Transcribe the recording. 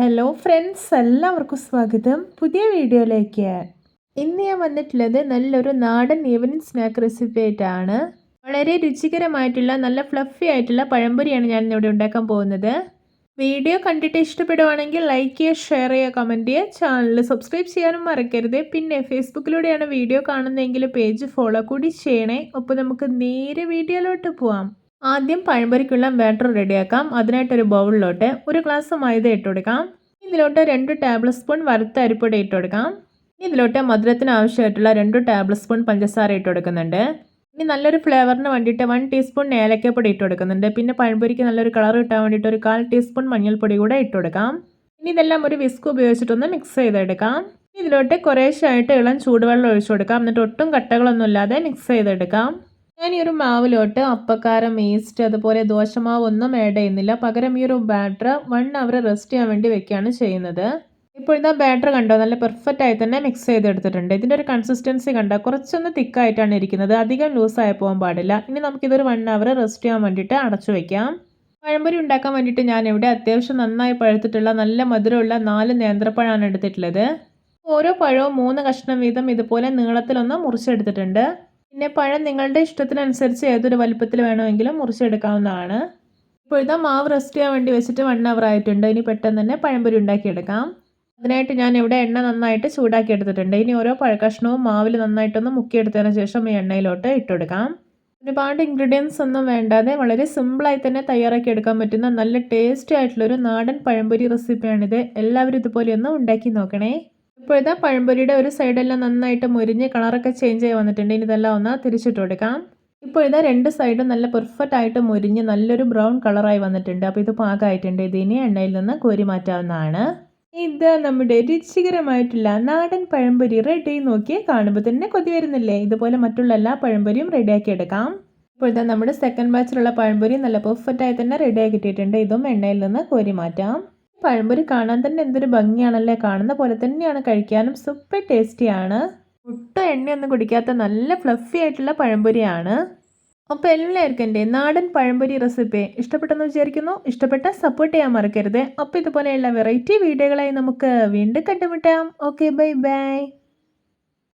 Hello friends എല്ലാവർക്കും സ്വാഗതം. പുതിയ വീഡിയോയിലേക്ക്. ഇന്ന് ഞാൻ വന്നിട്ടുള്ളത് നല്ലൊരു നാടൻ ഈവനിങ് സ്നാക്ക് റെസിപ്പി ആയിട്ടാണ്. വളരെ രുചികരമായിട്ടുള്ള നല്ല ഫ്ലഫി ആയിട്ടുള്ള പഴംപൊരിയാണ് ഞാൻ ഇവിടെ ഉണ്ടാക്കാൻ പോകുന്നത്. വീഡിയോ കണ്ടിട്ട് ഇഷ്ടപ്പെടുവാണെങ്കിൽ ലൈക്ക് ചെയ്യുക ഷെയർ ചെയ്യുക കമന്റ് ചെയ്യുക. ചാനൽ സബ്സ്ക്രൈബ് ചെയ്യാനും മറക്കരുത്. പിന്നെ ഫേസ്ബുക്കിലൂടെയാണ് വീഡിയോ കാണുന്നതെങ്കിൽ പേജ് ഫോളോ കൂടി ചെയ്യണേ. ഒപ്പം നമുക്ക് നേരെ വീഡിയോയിലോട്ട് പോവാം. ആദ്യം പഴംപൊരിക്കുള്ള ബാറ്റർ റെഡിയാക്കാം അതിനായിട്ടൊരു ബൗളിലോട്ട് ഒരു ഗ്ലാസ് മൈദ ഇട്ട് കൊടുക്കാം ഇതിലോട്ട് രണ്ട് ടേബിൾ സ്പൂൺ വറുത്ത അരിപ്പൊടി ഇട്ട് കൊടുക്കാം ഇതിലോട്ട് മധുരത്തിന് ആവശ്യമായിട്ടുള്ള രണ്ട് ടേബിൾ സ്പൂൺ പഞ്ചസാര ഇട്ട് കൊടുക്കുന്നുണ്ട് ഇനി നല്ലൊരു ഫ്ലേവറിന് വേണ്ടിയിട്ട് വൺ ടീസ്പൂൺ ഏലക്കപ്പൊടി ഇട്ട് കൊടുക്കുന്നുണ്ട് പിന്നെ പഴംപൊരിക്ക് നല്ലൊരു കളർ കിട്ടാൻ വേണ്ടിയിട്ട് ഒരു കാൽ ടീസ്പൂൺ മഞ്ഞൾപ്പൊടി കൂടെ ഇട്ട് കൊടുക്കാം ഇനി ഇതെല്ലാം ഒരു വിസ്ക് ഉപയോഗിച്ചിട്ടൊന്ന് മിക്സ് ചെയ്തെടുക്കാം. ഇതിലോട്ട് കുറേശ്ശായിട്ട് ഇളം ചൂടുവെള്ളം ഒഴിച്ചു കൊടുക്കാം എന്നിട്ട് ഒട്ടും കട്ടകളൊന്നും ഇല്ലാതെ മിക്സ് ചെയ്തെടുക്കാം. ഞാൻ ഈ ഒരു മാവിലോട്ട് അപ്പക്കാരം ഈസ്റ്റ് അതുപോലെ ദോശമാവ് ഒന്നും ആഡ് ചെയ്യുന്നില്ല. പകരം ഈ ഒരു ബാറ്റർ വൺ അവർ റെസ്റ്റ് ചെയ്യാൻ വേണ്ടി വെക്കുകയാണ് ചെയ്യുന്നത്. ഇപ്പോൾ ഇതാ ബാറ്റർ കണ്ടോ? നല്ല പെർഫെക്റ്റ് ആയി തന്നെ മിക്സ് ചെയ്തെടുത്തിട്ടുണ്ട്. ഇതിന്റെ ഒരു കൺസിസ്റ്റൻസി കണ്ടോ? കുറച്ചൊന്ന് തിക്കായിട്ടാണ് ഇരിക്കുന്നത്. അധികം ലൂസായി പോകാൻ പാടില്ല. ഇനി നമുക്കിതൊരു വൺ അവർ റെസ്റ്റ് ചെയ്യാൻ വേണ്ടിയിട്ട് അടച്ചു വയ്ക്കാം പഴംപൊരി ഉണ്ടാക്കാൻ വേണ്ടിയിട്ട് ഞാൻ ഇവിടെ അത്യാവശ്യം നന്നായി പഴുത്തിട്ടുള്ള നല്ല മധുരമുള്ള നാല് നേന്ത്രപ്പഴമാണ് എടുത്തിട്ടുള്ളത്. ഓരോ പഴവും മൂന്ന് കഷ്ണം വീതം ഇതുപോലെ നീളത്തിലൊന്ന് മുറിച്ചെടുത്തിട്ടുണ്ട്. പിന്നെ പഴം നിങ്ങളുടെ ഇഷ്ടത്തിനനുസരിച്ച് ഏതൊരു വലുപ്പത്തിൽ വേണമെങ്കിലും മുറിച്ചെടുക്കാവുന്നതാണ്. ഇപ്പോഴത്തെ മാവ് റെസ്റ്റ് ചെയ്യാൻ വേണ്ടി വെച്ചിട്ട് വൺ അവർ ആയിട്ടുണ്ട്. ഇനി പെട്ടെന്ന് തന്നെ പഴംപൊരി ഉണ്ടാക്കിയെടുക്കാം. അതിനായിട്ട് ഞാൻ ഇവിടെ എണ്ണ നന്നായിട്ട് ചൂടാക്കി എടുത്തിട്ടുണ്ട് ഇനി ഓരോ പഴക്കഷ്ണവും മാവിൽ നന്നായിട്ടൊന്ന് മുക്കിയെടുത്തതിന് ശേഷം ഈ എണ്ണയിലോട്ട് ഇട്ടെടുക്കാം. ഒരുപാട് ഇൻഗ്രീഡിയൻസ് ഒന്നും വേണ്ടാതെ വളരെ സിമ്പിളായി തന്നെ തയ്യാറാക്കി എടുക്കാൻ പറ്റുന്ന നല്ല ടേസ്റ്റി ആയിട്ടുള്ളൊരു നാടൻ പഴംപൊരി റെസിപ്പിയാണിത് എല്ലാവരും ഇതുപോലെ ഒന്ന് ഉണ്ടാക്കി നോക്കണേ. ഇപ്പോൾ ഇതാ പഴംപൊരിയുടെ ഒരു സൈഡെല്ലാം നന്നായിട്ട് മുരിഞ്ഞ് കളറൊക്കെ ചേഞ്ച് ആയി വന്നിട്ടുണ്ട്. ഇനി ഇതെല്ലാം ഒന്ന് തിരിച്ചിട്ട് കൊടുക്കാം. ഇപ്പോൾ ഇതാ രണ്ട് സൈഡും നല്ല പെർഫെക്റ്റ് ആയിട്ട് മുരിഞ്ഞ് നല്ലൊരു ബ്രൗൺ കളറായി വന്നിട്ടുണ്ട്. അപ്പോൾ ഇത് പാകമായിട്ടുണ്ട്. ഇതിനി എണ്ണയിൽ നിന്ന് കോരി മാറ്റാവുന്നതാണ്. ഇത് നമ്മുടെ രുചികരമായിട്ടുള്ള നാടൻ പഴംപൊരി റെഡി നോക്കി കാണുമ്പോൾ തന്നെ കൊതി വരുന്നില്ലേ? ഇതുപോലെ മറ്റുള്ള എല്ലാ പഴംപൊരിയും റെഡിയാക്കി എടുക്കാം. ഇപ്പോൾ ഇതാ നമ്മുടെ സെക്കൻഡ് ബാച്ചിലുള്ള പഴംപൊരി നല്ല പെർഫെക്റ്റ് ആയി തന്നെ റെഡിയാക്കി കിട്ടിയിട്ടുണ്ട്. ഇതും എണ്ണയിൽ നിന്ന് കോരി മാറ്റാം. പഴംപൊരി കാണാൻ തന്നെ എന്തൊരു ഭംഗിയാണല്ലേ? കാണുന്ന പോലെ തന്നെയാണ് കഴിക്കാനും സൂപ്പർ ടേസ്റ്റിയാണ് ഒട്ടും എണ്ണയൊന്നും കുടിക്കാത്ത നല്ല ഫ്ലഫി ആയിട്ടുള്ള പഴംപൊരിയാണ്. അപ്പോൾ എല്ലാവർക്കും എന്റെ നാടൻ പഴംപൊരി റെസിപ്പി ഇഷ്ടപ്പെട്ടെന്ന് വിചാരിക്കുന്നു. ഇഷ്ടപ്പെട്ട സപ്പോർട്ട് ചെയ്യാൻ മറക്കരുത്. അപ്പോൾ ഇതുപോലെയുള്ള വെറൈറ്റി വീഡിയോകളായി നമുക്ക് വീണ്ടും കണ്ടുമുട്ടാം. Okay bye bye